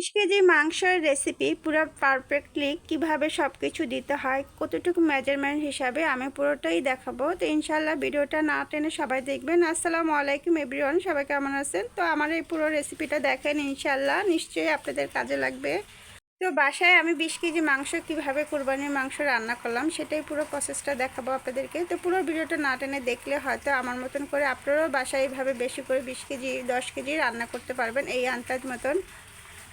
বিশ কেজি মাংসের রেসিপি পুরো পারফেক্টলি কীভাবে সব কিছু দিতে হয়, কতটুকু মেজারমেন্ট হিসাবে আমি পুরোটাই দেখাবো। তো ইনশাল্লাহ ভিডিওটা না টেনে সবাই দেখবেন। আসসালামু আলাইকুম এভরিওয়ান সবাই কেমন আছেন? তো আমার এই পুরো রেসিপিটা দেখেন ইনশাল্লাহ নিশ্চয়ই আপনাদের কাজে লাগবে। তো বাসায় আমি বিশ কেজি মাংস কীভাবে কোরবানির মাংস রান্না করলাম, সেটাই পুরো প্রসেসটা দেখাবো আপনাদেরকে। তো পুরো ভিডিওটা না টেনে দেখলে হয়তো আমার মতন করে আপনারাও বাসায় এইভাবে বেশি করে বিশ কেজি, দশ কেজি রান্না করতে পারবেন এই আন্দাজ মতন।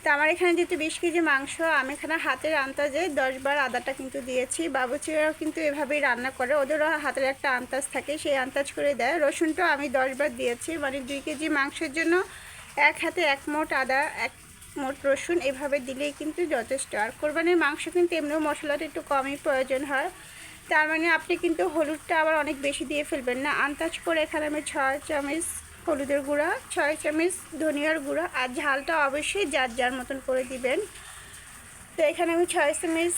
তো আমার এখানে যেহেতু বিশ কেজি মাংস, আমি এখানে হাতের আন্দাজে দশ বার আদাটা কিন্তু দিয়েছি। বাবুচিরাও কিন্তু এভাবেই রান্না করে। ওদেরও হাতের একটা আন্দাজ থাকে, সেই আন্দাজ করে দেয়। রসুনটাও আমি দশ বার দিয়েছি। মানে দুই কেজি মাংসের জন্য এক হাতে এক মোট আদা, এক মোট রসুন এভাবে দিলেই কিন্তু যথেষ্ট। আর কোরবানির মাংস কিন্তু এমনিও মশলাটা একটু কমই প্রয়োজন হয়। তার মানে আপনি কিন্তু হলুদটা আবার অনেক বেশি দিয়ে ফেলবেন না। আন্দাজ করে এখানে আমি ছয় চামচ হলুদের গুঁড়া, ছয় চামচ ধনিয়ার গুঁড়া আর ঝালটা অবশ্যই যার যার মতন করে দিবেন। তো এখানে আমি ছয় চামচ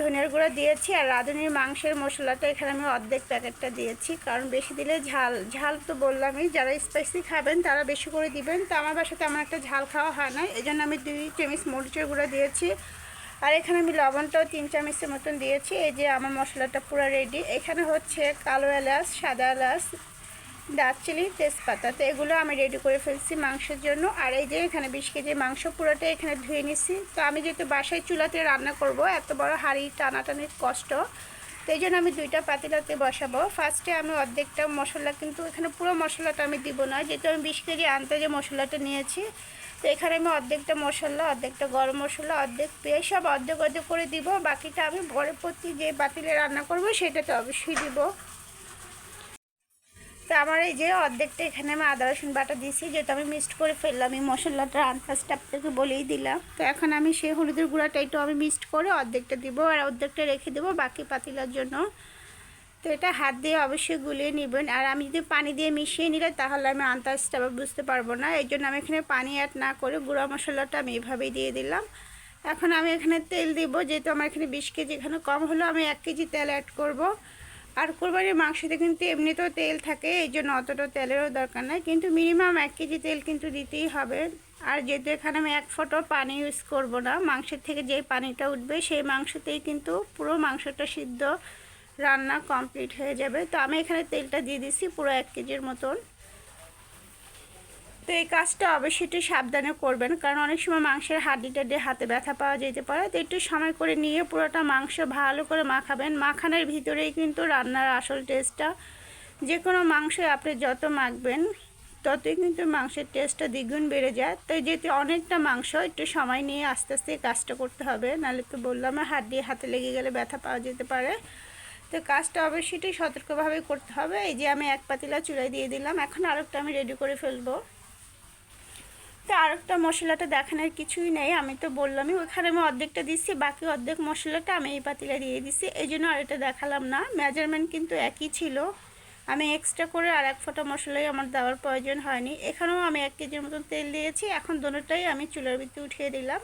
ধনিয়ার গুঁড়া দিয়েছি আর রাঁধুনির মাংসের মশলাটা এখানে আমি অর্ধেক প্যাকেটটা দিয়েছি। কারণ বেশি দিলে ঝাল ঝাল তো বললামই, যারা স্পাইসি খাবেন তারা বেশি করে দিবেন। তো আমার বাসাতে আমার একটা ঝাল খাওয়া হয় না এই জন্য আমি দুই চামচ মরিচের গুঁড়া দিয়েছি। আর এখানে আমি লবণটাও তিন চামচের মতন দিয়েছি। এই যে আমার মশলাটা পুরো রেডি এখানে হচ্ছে কালো এলাচ, সাদা এলাচ দারচিনি তেজপাতা। তো এগুলো আমি রেডি করে ফেলছি মাংসের জন্য। আর এই যে এখানে বিশ কেজি মাংস পুরোটা এখানে ধুয়ে নিছি। তো আমি যেহেতু বাসায় চুলাতে রান্না করব, এত বড় হাঁড়ি টানাটানির কষ্ট। তো এই জন্য আমি দুইটা পাতিলাতে বসাবো। ফার্স্টে আমি অর্ধেকটা মশলা, কিন্তু এখানে পুরো মশলাটা আমি দিব না। যেহেতু আমি বিশ কেজি আনতে যে মশলাটা নিয়েছি। তো এখানে আমি অর্ধেকটা মশলা, অর্ধেকটা গরম মশলা, অর্ধেক পেয়ে সব অর্ধেক অর্ধেক করে দিব। বাকিটা আমি বড় প্রতি যে পাতিলে রান্না করব, সেটাতে অবশ্যই দিব। তো আমার এই যে অর্ধেকটা এখানে আমি আদা, রসুন বাটা দিয়েছি, যেহেতু আমি মিক্সড করে ফেললাম, এই মশলাটা আন্দাজটা আপনাকে বলেই দিলাম। তো এখন আমি সেই হলুদের গুঁড়াটা একটু আমি মিক্সড করে অর্ধেকটা দিব আর অর্ধেকটা রেখে দেবো বাকি পাতিলার জন্য। তো এটা হাত দিয়ে অবশ্যই গুলিয়ে নেবেন। আর আমি যদি পানি দিয়ে মিশিয়ে নিলে তাহলে আমি আন্দাজটা বুঝতে পারব না। এই জন্য আমি এখানে পানি অ্যাড না করে গুঁড়া মশলাটা আমি এভাবেই দিয়ে দিলাম। এখন আমি এখানে তেল দিব, যেহেতু আমার এখানে বিশ কেজি এখানে কম হলো, আমি এক কেজি তেল অ্যাড করব। আর কোরবানির মাংসতে কিন্তু এমনিতেও তেল থাকে, এই জন্য অতটা তেলেরও দরকার নাই। কিন্তু মিনিমাম এক কেজি তেল কিন্তু দিতেই হবে। আর যেহেতু এখানে আমি এক ফোঁটো পানি ইউজ করব না, মাংসের থেকে যে পানিটা উঠবে, সেই মাংসতেই কিন্তু পুরো মাংসটা সিদ্ধ রান্না কমপ্লিট হয়ে যাবে। তো আমি এখানে তেলটা দিয়ে দিছি পুরো এক কেজির মতন। তো এই কাজটা অবশ্যই একটু সাবধানে করবেন। কারণ অনেক সময় মাংসের হাড্ডি দিয়ে হাতে ব্যথা পাওয়া যেতে পারে। তো একটু সময় করে নিয়ে পুরোটা মাংস ভালো করে মাখাবেন। মাখানোর ভিতরেই কিন্তু রান্নার আসল টেস্টটা যে কোনো মাংস আপনি যত মাখবেন, ততই কিন্তু মাংসের টেস্টটা দ্বিগুণ বেড়ে যায়। তো যেহেতু অনেকটা মাংস, একটু সময় নিয়ে আস্তে আস্তে কাজটা করতে হবে। নাহলে তো বললাম দিয়ে হাতে লেগে গেলে ব্যথা পাওয়া যেতে পারে। তো কাজটা অবশ্যই সতর্কভাবে করতে হবে। এই যে আমি এক পাতিলা চুলাই দিয়ে দিলাম। এখন আরেকটা আমি রেডি করে ফেলব। তো আরেকটা মশলাটা দেখানোর কিছুই নেই, আমি তো বললামই ওখানে আমি অর্ধেকটা দিচ্ছি, বাকি অর্ধেক মশলাটা আমি এই পাতিলে দিয়ে দিচ্ছি। এই জন্য আর এটা দেখালাম না, মেজারমেন্ট কিন্তু একই ছিল। আমি এক্সট্রা করে আর এক ফোঁটা মশলাই আমার দেওয়ার প্রয়োজন হয়নি। এখানেও আমি এক কেজির মতন তেল দিয়েছি, এখন দুটোটাই আমি চুলার ভিতরে উঠিয়ে দিলাম।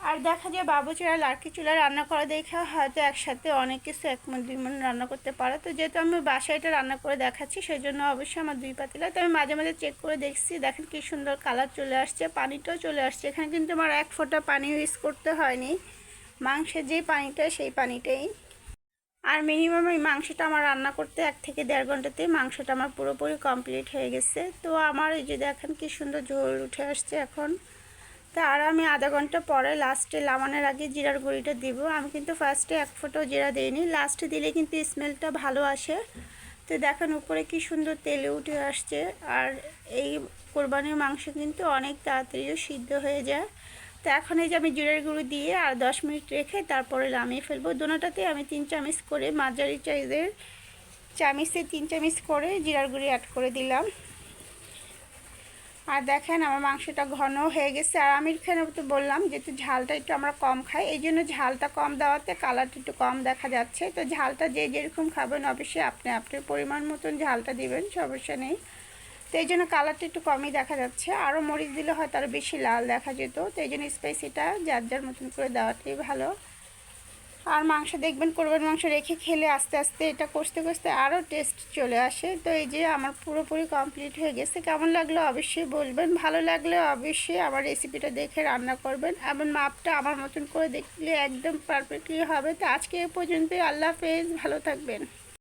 আর দেখা যায় বাবু চুলা লাড়কি চুলা রান্না করা দেখে হয়তো একসাথে অনেক কিছু এক মন, দুই মন রান্না করতে পারে। তো যেহেতু আমি বাসায় এটা রান্না করে দেখাচ্ছি সেই জন্য অবশ্যই আমার দুই পাতিলা। তো আমি মাঝে মাঝে চেক করে দেখছি, দেখেন কি সুন্দর কালার চলে আসছে, পানিটাও চলে আসছে। এখানে কিন্তু আমার এক ফোঁটা পানি ইউজ করতে হয়নি। মাংসের যেই পানিটা, সেই পানিটাই। আর মিনিমাম এই মাংসটা আমার রান্না করতে এক থেকে দেড় ঘন্টাতে মাংসটা আমার পুরোপুরি কমপ্লিট হয়ে গেছে। তো আমার এই যে দেখেন কি সুন্দর ঝোল উঠে আসছে এখন। তা আর আমি আধা ঘণ্টা পরে লাস্টে লামানের আগে জিরার গুঁড়িটা দিব। আমি কিন্তু ফার্স্টে এক ফোটো জিরা দিইনি। লাস্টে দিলে কিন্তু স্মেলটা ভালো আসে। তো দেখেন উপরে কি সুন্দর তেলে উঠে আসছে। আর এই কোরবানির মাংস কিন্তু অনেক তাড়াতাড়িও সিদ্ধ হয়ে যায়। তো এখন এই যে আমি জিরার গুঁড়ো দিয়ে আর দশ মিনিট রেখে তারপরে নামিয়ে ফেলব। দোনোটাতে আমি তিন চামচ করে মাঝারি চাইজের চামিচে তিন চামচ করে জিরার গুঁড়ি অ্যাড করে দিলাম। আর দেখেন আমার মাংসটা ঘন হয়ে গেছে। আর আমি এখানে তো বললাম যেহেতু ঝালটা একটু আমরা কম খাই। এই জন্য ঝালটা কম দেওয়াতে কালারটা একটু কম দেখা যাচ্ছে। তো ঝালটা যে যেরকম খাবেন, অবশ্যই আপনি আপনার পরিমাণ মতন ঝালটা দিবেন, সমস্যা নেই। তো এই জন্য কালারটা একটু কমই দেখা যাচ্ছে। আরও মরিচ দিলে হয়তো আরও বেশি লাল দেখা যেত। তো এই জন্য স্পাইসিটা যার যার মতন করে দেওয়াটাই ভালো। আর মাংস দেখবেন কোরবান মাংস রেখে খেলে আস্তে আস্তে এটা কষতে কষতে আরও টেস্ট চলে আসে। তো এই যে আমার পুরোপুরি কমপ্লিট হয়ে গেছে। কেমন লাগল অবশ্যই বলবেন। ভালো লাগলে অবশ্যই আমার রেসিপিটা দেখে রান্না করবেন। এমন মাপটা আমার মতন করে দেখলে একদম পারফেক্টলি হবে। তো আজকে এ পর্যন্তই। আল্লাহ হাফেজ। ভালো থাকবেন।